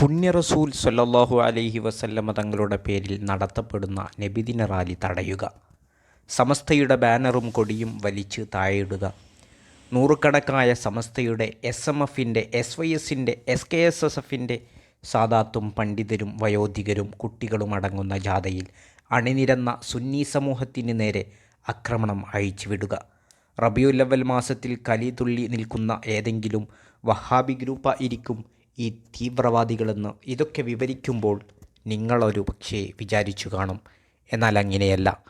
പുണ്യ റസൂൽ സല്ലല്ലാഹു അലൈഹി വസല്ലമ തങ്ങളുടെ പേരിൽ നടത്തപ്പെടുന്ന നബിദിന റാലി തടയുക. സമസ്തയുടെ ബാനറും കൊടിയും വലിച്ച് താഴെയിടുക. നൂറുകണക്കായ സമസ്തയുടെ എസ് എം എഫിന്റെ എസ് വൈ എസിന്റെ എസ് കെ എസ് എസ് എഫിന്റെ സാദാത്തും പണ്ഡിതരും വയോധികരും കുട്ടികളും അടങ്ങുന്ന ജാഥയിൽ അണിനിരന്ന സുന്നി സമൂഹത്തിന് നേരെ ആക്രമണം അഴിച്ചുവിടുക. റബിയുല്ലവൽ മാസത്തിൽ കലി തുള്ളി നിൽക്കുന്ന ഏതെങ്കിലും വഹാബി ഗ്രൂപ്പായിരിക്കും ഈ തീവ്രവാദികളെന്ന് ഇതൊക്കെ വിവരിക്കുമ്പോൾ നിങ്ങളൊരു പക്ഷേ വിചാരിച്ചു കാണും. എന്നാൽ അങ്ങനെയല്ല.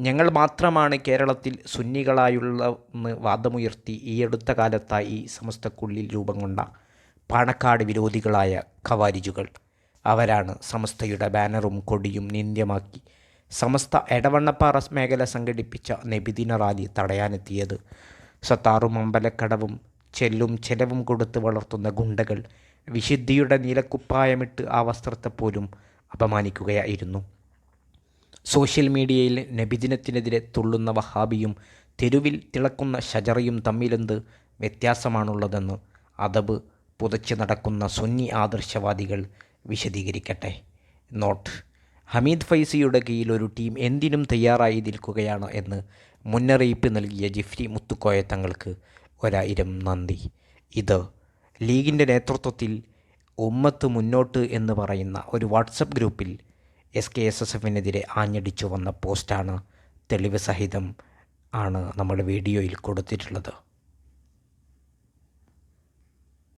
ഞങ്ങൾ മാത്രമാണ് കേരളത്തിൽ സുന്നികളായുള്ള വാദമുയർത്തി ഈ അടുത്ത കാലത്തായി ഈ സമസ്തക്കുള്ളിൽ രൂപം കൊണ്ട പാണക്കാട് വിരോധികളായ ഖവാരിജുകൾ. അവരാണ് സമസ്തയുടെ ബാനറും കൊടിയും നിന്ദ്യമാക്കി സമസ്ത എടവണ്ണപ്പാറ മേഖല സംഘടിപ്പിച്ച നബിദിന റാലി തടയാനെത്തിയത്. സത്താറും അമ്പലക്കടവും ചെല്ലും ചെലവും കൊടുത്ത് വളർത്തുന്ന ഗുണ്ടകൾ വിശുദ്ധിയുടെ നീലക്കുപ്പായമിട്ട് ആ വസ്ത്രത്തെ പോലും അപമാനിക്കുകയായിരുന്നു. സോഷ്യൽ മീഡിയയിൽ നബിദിനത്തിനെതിരെ തുള്ളുന്ന വഹാബിയും തെരുവിൽ തിളക്കുന്ന ഷജറയും തമ്മിലെന്ത് വ്യത്യാസമാണുള്ളതെന്ന് അതബ് പുതച്ച് നടക്കുന്ന സുന്നി ആദർശവാദികൾ വിശദീകരിക്കട്ടെ. നോട്ട്. ഹമീദ് ഫൈസിയുടെ കീഴിൽ ഒരു ടീം എന്തിനും തയ്യാറായി നിൽക്കുകയാണ് എന്ന് മുന്നറിയിപ്പ് നൽകിയ ജിഫ്രി മുത്തുക്കോയ തങ്ങൾക്ക് ഒരായിരം നന്ദി. ഇത് ലീഗിന്റെ നേതൃത്വത്തിൽ ഉമ്മത്ത് മുന്നോട്ട് എന്ന് പറയുന്ന ഒരു വാട്സപ്പ് ഗ്രൂപ്പിൽ എസ് കെ എസ് എസ് എഫിനെതിരെ ആഞ്ഞടിച്ചു വന്ന പോസ്റ്റാണ് തെളിവ് സഹിതം ആണ് നമ്മൾ വീഡിയോയിൽ കൊടുത്തിട്ടുള്ളത്.